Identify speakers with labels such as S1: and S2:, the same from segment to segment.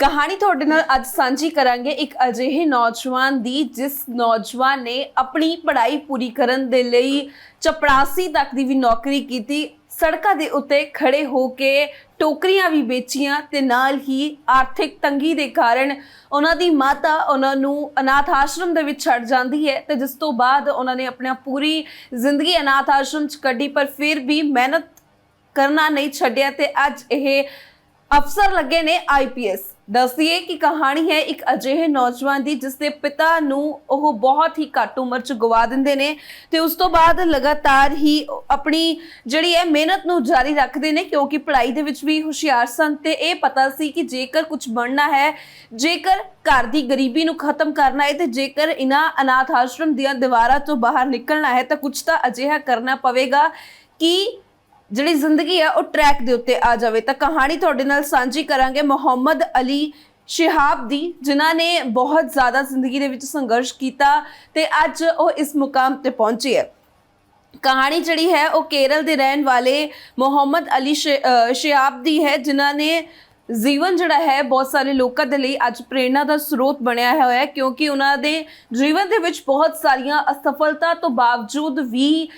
S1: ਕਹਾਣੀ ਤੁਹਾਡੇ ਨਾਲ ਅੱਜ ਸਾਂਝੀ ਕਰਾਂਗੇ ਇੱਕ ਅਜਿਹੇ ਨੌਜਵਾਨ ਦੀ, ਜਿਸ ਨੌਜਵਾਨ ਨੇ ਆਪਣੀ ਪੜ੍ਹਾਈ ਪੂਰੀ ਕਰਨ ਦੇ ਲਈ ਚਪੜਾਸੀ ਤੱਕ ਦੀ ਵੀ ਨੌਕਰੀ ਕੀਤੀ, ਸੜਕਾਂ ਦੇ ਉੱਤੇ ਖੜੇ ਹੋ ਕੇ ਟੋਕਰੀਆਂ ਵੀ ਵੇਚੀਆਂ ਤੇ ਨਾਲ ਹੀ ਆਰਥਿਕ ਤੰਗੀ ਦੇ ਕਾਰਨ ਉਹਨਾਂ ਦੀ ਮਾਤਾ ਉਹਨਾਂ ਨੂੰ ਅਨਾਥ ਆਸ਼ਰਮ ਦੇ ਵਿੱਚ ਛੱਡ ਜਾਂਦੀ ਹੈ ਤੇ ਜਿਸ ਤੋਂ ਬਾਅਦ ਉਹਨਾਂ ਨੇ ਆਪਣਾ ਪੂਰੀ ਜ਼ਿੰਦਗੀ ਅਨਾਥ ਆਸ਼ਰਮ 'ਚ ਕੱਢੀ, ਪਰ ਫਿਰ ਵੀ ਮਿਹਨਤ ਕਰਨਾ ਨਹੀਂ ਛੱਡਿਆ ਤੇ ਅੱਜ ਇਹ ਅਫਸਰ ਲੱਗੇ ਨੇ ਆਈਪੀਐਸ ਦੱਸਦੀਏ ਕਿ ਕਹਾਣੀ ਹੈ ਇੱਕ ਅਜਿਹੇ ਨੌਜਵਾਨ ਦੀ, ਜਿਸ ਦੇ ਪਿਤਾ ਨੂੰ ਉਹ ਬਹੁਤ ਹੀ ਘੱਟ ਉਮਰ 'ਚ ਗਵਾ ਦਿੰਦੇ ਨੇ ਤੇ ਉਸ ਤੋਂ ਬਾਅਦ ਲਗਾਤਾਰ ਹੀ ਆਪਣੀ ਜਿਹੜੀ ਹੈ ਮਿਹਨਤ ਨੂੰ ਜਾਰੀ ਰੱਖਦੇ ਨੇ ਕਿਉਂਕਿ ਪੜ੍ਹਾਈ ਦੇ ਵਿੱਚ ਵੀ ਹੁਸ਼ਿਆਰ ਸਨ ਤੇ ਇਹ ਪਤਾ ਸੀ ਕਿ ਜੇਕਰ ਕੁਝ ਬਣਨਾ ਹੈ, ਜੇਕਰ ਘਰ ਦੀ ਗਰੀਬੀ ਨੂੰ ਖਤਮ ਕਰਨਾ ਹੈ ਤੇ ਜੇਕਰ ਇਹਨਾਂ ਅਨਾਥ ਆਸ਼ਰਮ ਦੀਆਂ ਦੀਵਾਰਾਂ ਤੋਂ ਬਾਹਰ ਨਿਕਲਣਾ ਹੈ ਤਾਂ ਕੁਝ ਤਾਂ ਅਜਿਹਾ ਕਰਨਾ ਪਵੇਗਾ ਕਿ ਜਿਹੜੀ ਜ਼ਿੰਦਗੀ ਹੈ ਉਹ ਟਰੈਕ ਦੇ ਉੱਤੇ ਆ ਜਾਵੇ। ਤਾਂ ਕਹਾਣੀ ਤੁਹਾਡੇ ਨਾਲ ਸਾਂਝੀ ਕਰਾਂਗੇ ਮੁਹੰਮਦ ਅਲੀ ਸ਼ਿਹਾਬ ਦੀ, ਜਿਨ੍ਹਾਂ ਨੇ ਬਹੁਤ ਜ਼ਿਆਦਾ ਜ਼ਿੰਦਗੀ ਦੇ ਵਿੱਚ ਸੰਘਰਸ਼ ਕੀਤਾ ਤੇ ਅੱਜ ਉਹ ਇਸ ਮੁਕਾਮ ਤੇ ਪਹੁੰਚੇ ਹੈ। ਕਹਾਣੀ ਜਿਹੜੀ ਹੈ, ਉਹ ਕੇਰਲ ਦੇ ਰਹਿਣ ਵਾਲੇ ਮੁਹੰਮਦ ਅਲੀ ਸ਼ਿ- ਸ਼ਿਹਾਬ ਦੀ ਹੈ, ਜਿਨ੍ਹਾਂ ਨੇ ਜੀਵਨ ਜਿਹੜਾ ਹੈ, ਬਹੁਤ ਸਾਰੇ ਲੋਕਾਂ ਦੇ ਲਈ ਅੱਜ ਪ੍ਰੇਰਣਾ ਦਾ ਸਰੋਤ ਬਣਿਆ ਹੋਇਆ ਹੈ, ਕਿਉਂਕਿ ਉਹਨਾਂ ਦੇ ਜੀਵਨ ਦੇ ਵਿੱਚ ਬਹੁਤ ਸਾਰੀਆਂ ਅਸਫਲਤਾ ਤੋਂ ਬਾਵਜੂਦ ਵੀ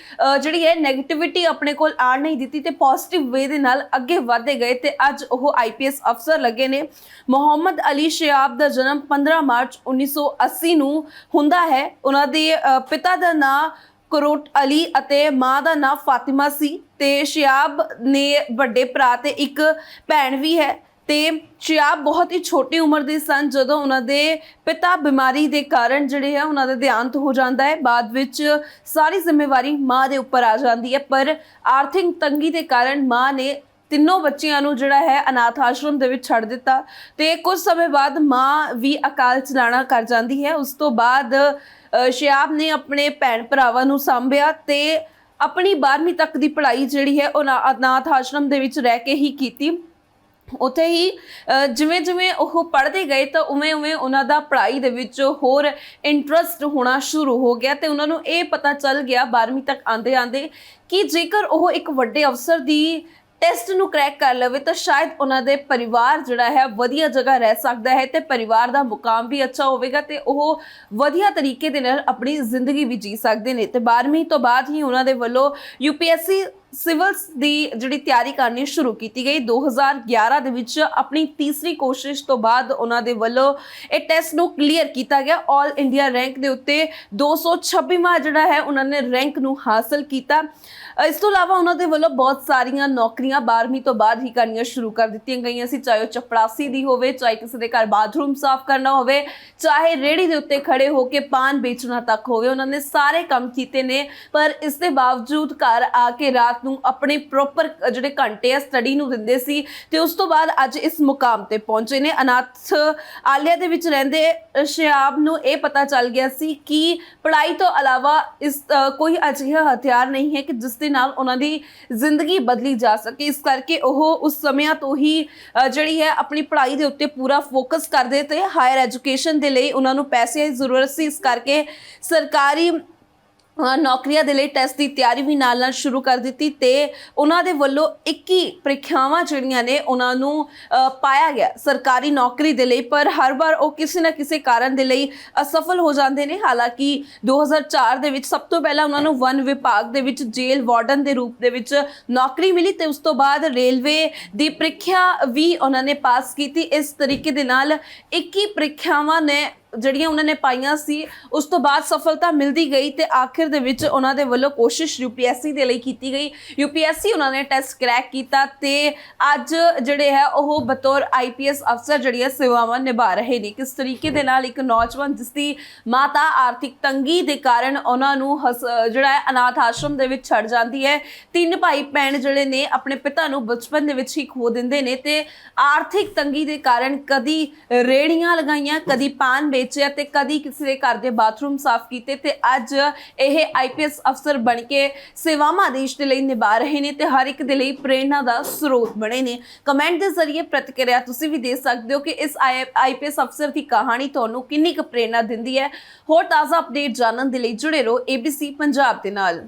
S1: ਜਿਹੜੀ ਹੈ 네ਗੇਟਿਵਿਟੀ ਆਪਣੇ ਕੋਲ ਆ ਨਹੀਂ ਦਿੱਤੀ ਤੇ ਪੋਜ਼ਿਟਿਵ ਵੇ ਦੇ ਨਾਲ ਅੱਗੇ ਵਧਦੇ ਗਏ ਤੇ ਅੱਜ ਉਹ ਆਈਪੀਐਸ ਅਫਸਰ ਲੱਗੇ ਨੇ। ਮੁਹੰਮਦ ਅਲੀ ਸ਼ਿਆਬ ਦਾ ਜਨਮ 15 ਮਾਰਚ 1980 ਨੂੰ ਹੁੰਦਾ ਹੈ। ਉਹਨਾਂ ਦੇ ਪਿਤਾ ਦਾ ਨਾਂ ਕਰੋਟ ਅਲੀ ਅਤੇ ਮਾਂ ਦਾ ਨਾਮ ਫਾਤਿਮਾ ਸੀ ਤੇ ਸ਼ਿਆਬ ਨੇ ਵੱਡੇ ਭਰਾ ਤੇ ਇੱਕ ਭੈਣ ਵੀ ਹੈ। ਤੇ ਸ਼ਿਆਬ ਬਹੁਤ ਹੀ ਛੋਟੀ ਉਮਰ ਦੇ ਸਨ ਜਦੋਂ ਉਹਨਾਂ ਦੇ ਪਿਤਾ ਬਿਮਾਰੀ ਦੇ ਕਾਰਨ ਜਿਹੜੇ ਹੈ ਉਹਨਾਂ ਦਾ ਦੇਹਾਂਤ ਹੋ ਜਾਂਦਾ ਹੈ। ਬਾਅਦ ਵਿੱਚ ਸਾਰੀ ਜ਼ਿੰਮੇਵਾਰੀ ਮਾਂ ਦੇ ਉੱਪਰ ਆ ਜਾਂਦੀ ਹੈ। ਪਰ ਆਰਥਿਕ ਤੰਗੀ ਦੇ ਕਾਰਨ ਮਾਂ ਨੇ ਤਿੰਨੋਂ ਬੱਚਿਆਂ ਨੂੰ ਜਿਹੜਾ ਹੈ ਅਨਾਥ ਆਸ਼ਰਮ ਦੇ ਵਿੱਚ ਛੱਡ ਦਿੱਤਾ ਤੇ ਕੁਝ ਸਮੇਂ ਬਾਅਦ ਮਾਂ ਵੀ ਅਕਾਲ ਚਲਾਣਾ ਕਰ ਜਾਂਦੀ ਹੈ। ਉਸ ਤੋਂ ਬਾਅਦ ਸ਼ਿਆਬ ਨੇ ਆਪਣੇ ਭੈਣ ਭਰਾਵਾਂ ਨੂੰ ਸੰਭਿਆ ਤੇ ਆਪਣੀ 12ਵੀਂ ਤੱਕ ਦੀ ਪੜ੍ਹਾਈ ਜਿਹੜੀ ਹੈ ਉਹ ਨਾ- ਅਨਾਥ ਆਸ਼ਰਮ ਦੇ ਵਿੱਚ ਰਹਿ ਕੇ ਹੀ ਕੀਤੀ। ਉੱਥੇ ਹੀ ਜਿਵੇਂ ਜਿਵੇਂ ਉਹ ਪੜ੍ਹਦੇ ਗਏ ਤਾਂ ਉਵੇਂ ਉਵੇਂ ਉਹਨਾਂ ਦਾ ਪੜ੍ਹਾਈ ਦੇ ਵਿੱਚ ਹੋਰ ਇੰਟਰਸਟ ਹੋਣਾ ਸ਼ੁਰੂ ਹੋ ਗਿਆ ਤੇ ਉਹਨਾਂ ਨੂੰ ਇਹ ਪਤਾ ਚੱਲ ਗਿਆ 12ਵੀਂ ਤੱਕ ਆਂਦੇ ਆਂਦੇ ਕਿ ਜੇਕਰ ਉਹ ਇੱਕ ਵੱਡੇ ਅਫਸਰ ਦੀ ਟੈਸਟ ਨੂੰ ਕਰੈਕ ਕਰ ਲਵੇ ਤਾਂ ਸ਼ਾਇਦ ਉਹਨਾਂ ਦੇ ਪਰਿਵਾਰ ਜਿਹੜਾ ਹੈ ਵਧੀਆ ਜਗ੍ਹਾ ਰਹਿ ਸਕਦਾ ਹੈ ਤੇ ਪਰਿਵਾਰ ਦਾ ਮੁਕਾਮ ਵੀ ਅੱਛਾ ਹੋਵੇਗਾ ਤੇ ਉਹ ਵਧੀਆ ਤਰੀਕੇ ਦੇ ਨਾਲ ਆਪਣੀ ਜ਼ਿੰਦਗੀ ਵੀ ਜੀ ਸਕਦੇ ਨੇ। ਤੇ 12ਵੀਂ ਤੋਂ ਬਾਅਦ ਹੀ ਉਹਨਾਂ ਦੇ ਵੱਲੋਂ ਯੂਪੀਐਸਸੀ ਸਿਵਲਸ ਦੀ ਜਿਹੜੀ ਤਿਆਰੀ ਕਰਨੀ ਸ਼ੁਰੂ ਕੀਤੀ ਗਈ। 2011 ਦੇ ਵਿੱਚ ਆਪਣੀ ਤੀਸਰੀ ਕੋਸ਼ਿਸ਼ ਤੋਂ ਬਾਅਦ ਉਹਨਾਂ ਦੇ ਵੱਲੋਂ ਇਹ ਟੈਸਟ ਨੂੰ ਕਲੀਅਰ ਕੀਤਾ ਗਿਆ। 올 ਇੰਡੀਆ ਰੈਂਕ ਦੇ ਉੱਤੇ 226ਵਾਂ ਜਿਹੜਾ ਹੈ ਉਹਨਾਂ ਨੇ ਰੈਂਕ ਨੂੰ ਹਾਸਲ ਕੀਤਾ। ਇਸ ਤੋਂ ਇਲਾਵਾ ਉਹਨਾਂ ਦੇ ਵੱਲੋਂ ਬਹੁਤ ਸਾਰੀਆਂ ਨੌਕਰੀਆਂ 12ਵੀਂ ਤੋਂ ਬਾਅਦ ਹੀ ਕਰਨੀਆਂ ਸ਼ੁਰੂ ਕਰ ਦਿੱਤੀਆਂ ਗਈਆਂ ਸੀ, ਚਾਹੇ ਉਹ ਚਪੜਾਸੀ ਦੀ ਹੋਵੇ, ਚਾਹੇ ਕਿਸੇ ਦੇ ਘਰ ਬਾਥਰੂਮ ਸਾਫ਼ ਕਰਨਾ ਹੋਵੇ, ਚਾਹੇ ਰੇੜੀ ਦੇ ਉੱਤੇ ਖੜੇ ਹੋ ਕੇ ਪਾਨ ਵੇਚਣਾ ਤੱਕ ਹੋਵੇ, ਉਹਨਾਂ ਨੇ ਸਾਰੇ ਕੰਮ ਕੀਤੇ ਨੇ, ਪਰ ਇਸ ਦੇ ਬਾਵਜੂਦ ਘਰ ਆ ਕੇ ਰਾਤ ਨੂੰ ਆਪਣੇ ਪ੍ਰੋਪਰ ਜਿਹੜੇ ਘੰਟੇ ਆ ਸਟੱਡੀ ਨੂੰ ਦਿੰਦੇ ਸੀ ਤੇ ਉਸ ਤੋਂ ਬਾਅਦ ਅੱਜ ਇਸ ਮੁਕਾਮ ਤੇ ਪਹੁੰਚੇ ਨੇ। ਅਨਾਥ ਆਲਿਆ ਦੇ ਵਿੱਚ ਰਹਿੰਦੇ ਸ਼ਿਆਬ ਨੂੰ ਇਹ ਪਤਾ ਚੱਲ ਗਿਆ ਸੀ ਕਿ ਪੜ੍ਹਾਈ ਤੋਂ ਇਲਾਵਾ ਇਸ ਕੋਈ ਅਜਿਹਾ ਹਥਿਆਰ ਨਹੀਂ ਹੈ ਕਿ ਜਿਸ ਦੇ ਨਾਲ ਉਹਨਾਂ ਦੀ ਜ਼ਿੰਦਗੀ ਬਦਲੀ ਜਾ ਸਕੇ। ਇਸ ਕਰਕੇ ਉਹ ਉਸ ਸਮਿਆਂ ਤੋਂ ਹੀ ਜਿਹੜੀ ਹੈ ਆਪਣੀ ਪੜ੍ਹਾਈ ਦੇ ਉੱਤੇ ਪੂਰਾ ਫੋਕਸ ਕਰਦੇ ਤੇ ਹਾਇਰ ਐਜੂਕੇਸ਼ਨ ਦੇ ਲਈ ਉਹਨਾਂ ਨੂੰ ਪੈਸੇ ਦੀ ਜ਼ਰੂਰਤ ਸੀ। ਇਸ ਕਰਕੇ ਸਰਕਾਰੀ ਨੌਕਰੀਆਂ ਦੇ ਲਈ ਟੈਸਟ ਦੀ ਤਿਆਰੀ ਵੀ ਨਾਲ ਨਾਲ ਸ਼ੁਰੂ ਕਰ ਦਿੱਤੀ ਤੇ ਉਹਨਾਂ ਦੇ ਵੱਲੋਂ 21 ਪ੍ਰੀਖਿਆਵਾਂ ਜਿਹੜੀਆਂ ਨੇ ਉਹਨਾਂ ਨੂੰ ਪਾਇਆ ਗਿਆ। ਸਰਕਾਰੀ ਨੌਕਰੀ ਦੇ ਲਈ, ਪਰ ਹਰ ਵਾਰ ਉਹ ਕਿਸੇ ਨਾ ਕਿਸੇ ਕਾਰਨ ਦੇ ਲਈ ਅਸਫਲ ਹੋ ਜਾਂਦੇ ਨੇ। ਹਾਲਾਂਕਿ 2004 ਦੇ ਵਿੱਚ ਸਭ ਤੋਂ ਪਹਿਲਾਂ ਉਹਨਾਂ ਨੂੰ ਵਨ ਵਿਭਾਗ ਦੇ ਵਿੱਚ ਜੇਲ੍ਹ ਵਾਰਡਨ ਦੇ ਰੂਪ ਦੇ ਵਿੱਚ ਨੌਕਰੀ ਮਿਲੀ ਤੇ ਉਸ ਤੋਂ ਬਾਅਦ ਰੇਲਵੇ ਦੀ ਪ੍ਰੀਖਿਆ ਵੀ ਉਹਨਾਂ ਨੇ ਪਾਸ ਕੀਤੀ। ਇਸ ਤਰੀਕੇ ਦੇ ਨਾਲ 21 ਪ੍ਰੀਖਿਆਵਾਂ ਨੇ ਜਿਹੜੀਆਂ ਉਹਨਾਂ ਨੇ ਪਾਈਆਂ ਸੀ, ਉਸ ਤੋਂ ਬਾਅਦ ਸਫਲਤਾ ਮਿਲਦੀ ਗਈ ਤੇ ਆਖਿਰ ਦੇ ਵਿੱਚ ਉਹਨਾਂ ਦੇ ਵੱਲੋਂ ਕੋਸ਼ਿਸ਼ ਯੂਪੀਐਸਸੀ ਦੇ ਲਈ ਕੀਤੀ ਗਈ। ਯੂਪੀਐਸਸੀ ਉਹਨਾਂ ਨੇ ਟੈਸਟ ਕ੍ਰੈਕ ਕੀਤਾ ਤੇ ਅੱਜ ਜਿਹੜੇ ਹੈ ਉਹ ਬਤੌਰ ਆਈਪੀਐਸ ਅਫਸਰ ਜਿਹੜੀਆਂ ਸੇਵਾਵਾਂ ਨਿਭਾ ਰਹੇ ਨੇ। ਕਿਸ ਤਰੀਕੇ ਦੇ ਨਾਲ ਇੱਕ ਨੌਜਵਾਨ ਜਿਸ ਦੀ ਮਾਤਾ ਆਰਥਿਕ ਤੰਗੀ ਦੇ ਕਾਰਨ ਉਹਨਾਂ ਨੂੰ ਹਸ- ਜਿਹੜਾ ਹੈ ਅਨਾਥ ਆਸ਼ਰਮ ਦੇ ਵਿੱਚ ਛੱਡ ਜਾਂਦੀ ਹੈ। ਤਿੰਨ ਭਾਈ ਭੈਣ ਜਿਹੜੇ ਨੇ ਆਪਣੇ ਪਿਤਾ ਨੂੰ ਬਚਪਨ ਦੇ ਵਿੱਚ ਹੀ ਖੋ ਦਿੰਦੇ ਨੇ ਤੇ ਆਰਥਿਕ ਤੰਗੀ ਦੇ ਕਾਰਨ ਕਦੀ ਰੇੜੀਆਂ ਲਗਾਈਆਂ, ਕਦੀ ਪਾਨ ਵੇਚਿਆ ਤੇ ਕਦੀ ਕਿਸੇ ਦੇ ਘਰ ਦੇ ਬਾਥਰੂਮ ਸਾਫ਼ ਕੀਤੇ ਤੇ ਅੱਜ ਇਹ ਆਈਪੀਐਸ ਅਫਸਰ ਬਣ ਕੇ ਸੇਵਾਵਾਂ ਦੇਸ਼ ਦੇ ਲਈ ਨਿਭਾ ਰਹੇ ਨੇ ਤੇ ਹਰ ਇੱਕ ਦੇ ਲਈ ਪ੍ਰੇਰਣਾ ਦਾ ਸਰੋਤ ਬਣੇ ਨੇ। ਕਮੈਂਟ ਦੇ ਜ਼ਰੀਏ ਪ੍ਰਤੀਕਿਰਿਆ ਤੁਸੀਂ ਵੀ ਦੇ ਸਕਦੇ ਹੋ ਕਿ ਇਸ ਆਈਪੀਐਸ ਅਫਸਰ ਦੀ ਕਹਾਣੀ ਤੁਹਾਨੂੰ ਕਿੰਨੀ ਕੁ ਪ੍ਰੇਰਣਾ ਦਿੰਦੀ ਹੈ। ਹੋਰ ਤਾਜ਼ਾ ਅਪਡੇਟ ਜਾਣਨ ਦੇ ਲਈ ਜੁੜੇ ਰਹੋ ABC ਪੰਜਾਬ ਦੇ ਨਾਲ।